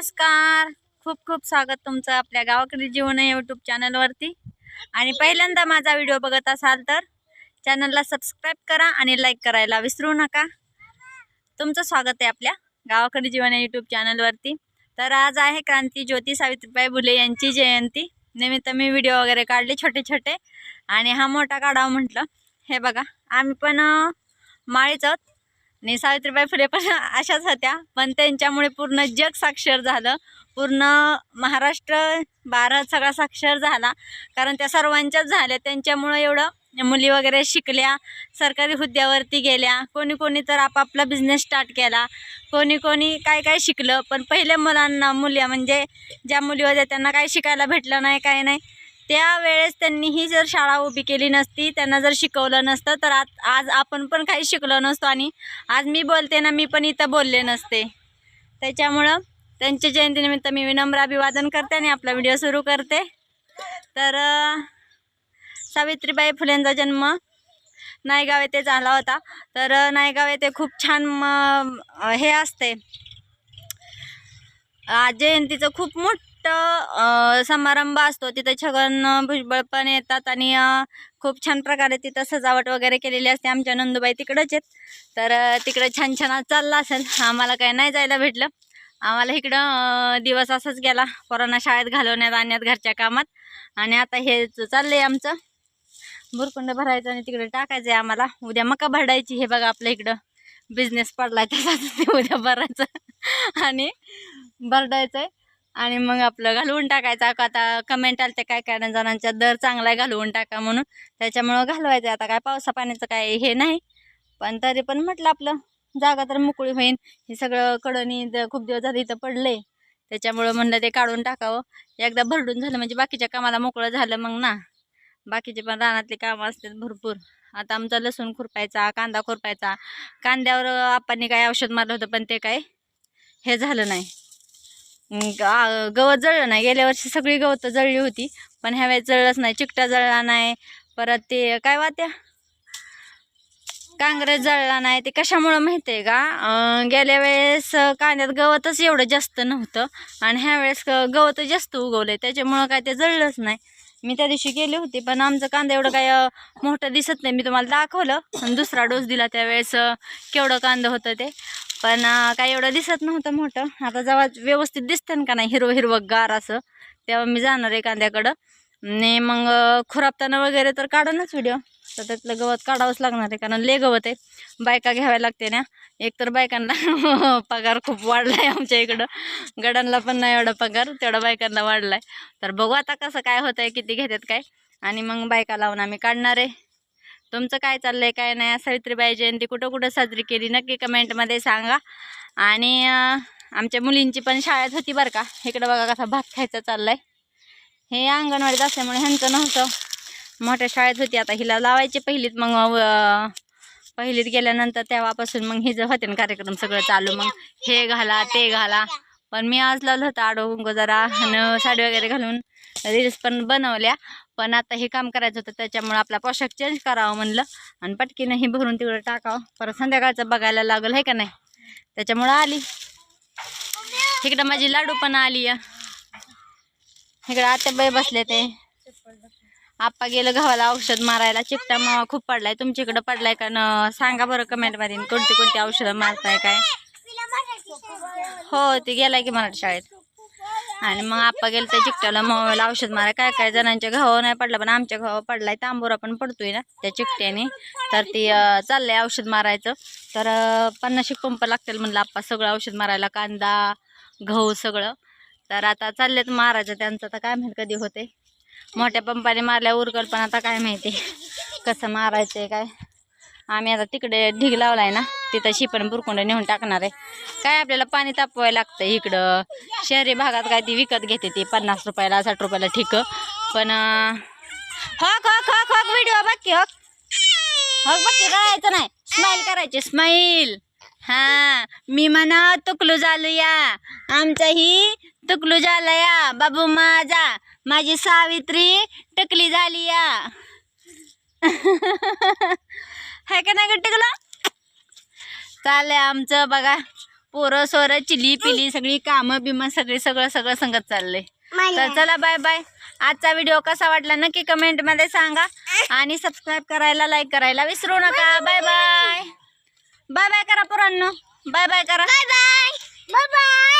नमस्कार. खूप खूप स्वागत तुमचं आपल्या गावाकडे जीवन यूट्यूब चॅनलवरती आणि पहिल्यांदा माझा व्हिडिओ बघत असाल तर चॅनलला सबस्क्राईब करा आणि लाईक करायला विसरू नका. तुमचं स्वागत आहे आपल्या गावाकडे जीवन यूट्यूब चॅनलवरती तर आज आहे क्रांती ज्योती सावित्रीबाई फुले यांची जयंती. निमित्त मी व्हिडिओ वगैरे काढले छोटे छोटे. आणि हा मोठा काढावा म्हटलं. हे बघा आम्ही पण माळीच आहोत. आणि सावित्रीबाई फुले पण अशाच होत्या. पण त्यांच्यामुळे पूर्ण जग साक्षर झालं. पूर्ण महाराष्ट्र भारत सगळा साक्षर झाला. कारण त्या सर्वांच्याच झाल्या. त्यांच्यामुळं एवढं मुली वगैरे शिकल्या सरकारी हुद्द्यावरती गेल्या कोणी कोणी तर आपापला बिझनेस स्टार्ट केला कोणी कोणी काय काय शिकलं. पण पहिल्या मुलांना मुली म्हणजे ज्या मुली होत्या त्यांना काय शिकायला भेटलं नाही काय नाही. त्यावेळेस त्यांनी ही जर शाळा उभी केली नसती त्यांना जर शिकवलं नसतं तर आज आज आपण पण काही शिकलो नसतो आणि आज मी बोलते ना मी पण इथं बोलले नसते. त्याच्यामुळं त्यांच्या जयंतीनिमित्त मी विनम्र अभिवादन करते आणि आपला व्हिडिओ सुरू करते. तर सावित्रीबाई फुलेंचा जन्म नायगाव येथे झाला होता. तर नायगाव येथे खूप छान म- हे असते. आज जयंतीचं खूप मोठं अं, समारंभ असतो. तिथं छगन भुजबळ पण येतात आणि खूप छान प्रकारे तिथं सजावट वगैरे केलेली असते. आमच्या नंदूबाई तिकडंच आहेत. तर तिकडं छान छान चालला चाललं असेल. आम्हाला काय नाही जायला भेटलं. आम्हाला इकडं दिवस असाच गेला. पोरांना शाळेत घालवण्यात आणण्यात घरच्या कामात. आणि आता हे चाललं आहे आमचं. भुरकुंड भरायचं आणि तिकडे टाकायचं आहे आम्हाला. उद्या मका भरडायची हे बघा आपल्या इकडं. बिझनेस पडलाय तसाच ते उद्या भरायचं. आणि भरडायचं आहे आणि मग आपलं घालवून टाकायचं. का आता कमेंट आलं ते काय काय जणांच्या दर चांगला आहे घालवून टाका म्हणून. त्याच्यामुळं घालवायचं आता काय पावसा पाण्याचं काय हे नाही. पण तरी पण म्हटलं आपलं जागा तर मोकळी होईन. हे सगळं कडणी द- खूप दिवस झाले इथं पडले त्याच्यामुळं म्हणलं ते काढून टाकावं. एकदा भरडून झालं म्हणजे बाकीच्या कामाला मोकळं झालं मग ना. बाकीचे पण रानातले कामं असतात भरपूर. आता आमचा लसूण खुरपायचा कांदा खुरपायचा. कांद्यावर आपांनी काय औषध मारलं होतं पण ते काय हे झालं नाही. गवत जळलं नाही. गेल्या वर्षी सगळी गवत जळली होती पण ह्या वेळेस जळलंच नाही. चिकटा जळला नाही परत ते काय वात्या कांग्रेस जळला नाही. ते कशामुळं माहिती आहे का गेल्या वेळेस कांद्यात गवतच एवढं जास्त नव्हतं आणि ह्या वेळेस गवत जास्त उगवलं त्याच्यामुळं काय ते जळलंच नाही. मी त्या दिवशी गेले होते पण आमचं कांदा एवढं काय मोठं दिसत नाही. मी तुम्हाला दाखवलं. आणि दुसरा डोस दिला त्यावेळेस केवढं कांदा होतं ते. पण काही काय एवढं दिसत नव्हतं मोठं. आता जेव्हा व्यवस्थित दिसतं का नाही हिरवं हिरवं गार असं तेव्हा मी जाणार आहे कांद्याकडं आणि मग खुरापताना वगैरे तर काढूनच व्हिडिओ तर त्यातलं गवत काढावंच लागणार आहे कारण ले गवत आहे. बायका घ्याव्या लागते ना. एकतर बायकांना पगार खूप वाढला आहे आमच्या इकडं. गडांना पण नाही एवढा पगार तेवढा बायकांना वाढला आहे तर बघू आता कसं काय होतं आहे किती घेतात काय. आणि मग बायका लावून आम्ही काढणार आहे. तुमचं काय चाललं आहे काय नाही सावित्रीबाई जयंती कुठं कुठं साजरी केली नक्की कमेंटमध्ये सांगा. आणि आमच्या मुलींची पण शाळेत होती बरं का. इकडं बघा कसा भात खायचा चाललाय. हे अंगणवाडीत असल्यामुळे ह्यांचं नव्हतं. मोठ्या शाळेत होती. आता हिला लावायची पहिलीत मग पहिलीत गेल्यानंतर तेव्हापासून मग हिजं होते ना कार्यक्रम सगळं चालू मग हे घाला ते घाला. पण मी आज लावलं होतं आडो जरा आणि साडी वगैरे घालून. रील्स पण बनवल्या. पण आता हे काम करायचं होतं त्याच्यामुळं आपला पोशाख चेंज करावं म्हणलं. आणि पटकीनं हे भरून तिकडं टाकावं. परत संध्याकाळचं बघायला लागलं आहे का नाही? त्याच्यामुळं आली. इकडं माझी लाडू पण आली या इकडं आत्याबाई बसले ते. आप्पा गेलं गव्हाला औषध मारायला. चिपटा मावा खूप पडलाय. तुमच्या इकडं पडलाय का? न सांगा बरं कमेंटमध्ये कोणती कोणती औषधं मारताय काय? हो ते गेलाय की मराठी शाळेत. आणि मग आप्पा गेलं त्या चिकट्याला मावाला औषध मारा. काय काय जणांच्या घावा नाही पडला पण आमच्या घावा पडलाय. तांबोरा पण पडतोय ना त्या चिकट्याने. तर ती चाललंय औषध मारायचं. तर अं, पन्नास एक पंप लागतील म्हणलं आप्पा. सगळं औषध मारायला कांदा गहू सगळं. तर आता चाललेत मारायचं त्यांचं. आता काय माहिती कधी होते मोठ्या पंपाने मारल्या उरकल पण आता काय माहिती. कसं मारायचं काय. आम्ही आता तिकडे ढीग लावलाय ना. तिथं शिपण बुरकुंड नेऊन टाकणार आहे. काय आपल्याला पाणी तापवायला लागतं इकडं? शहरी भागात काय ती विकत घेते ती पन्नास रुपयाला साठ रुपयाला ठीक. पण हॉक हॉक हॉक हॉक व्हिडिओ बघ की हॉक. बाकी करायचं नाही. स्माईल करायची स्माईल हा मी म्हणा तुकलू झालो या. आमचाही तुकलू झाला या. बाबू माझा माझी सावित्री टकली झाली या. हाय का नाही टिकलं? चाललंय आमचं बघा पोरं सोरं चिली पिली सगळी कामं बिमं सगळी सगळं सगळं संगत चाललंय. तर चला बाय बाय आजचा व्हिडिओ कसा वाटला नक्की कमेंटमध्ये सांगा आणि सबस्क्राईब करायला लाईक करायला विसरू नका. बाय बाय बाय बाय करा पोरांनो. बाय बाय करा. Bye bye bye bye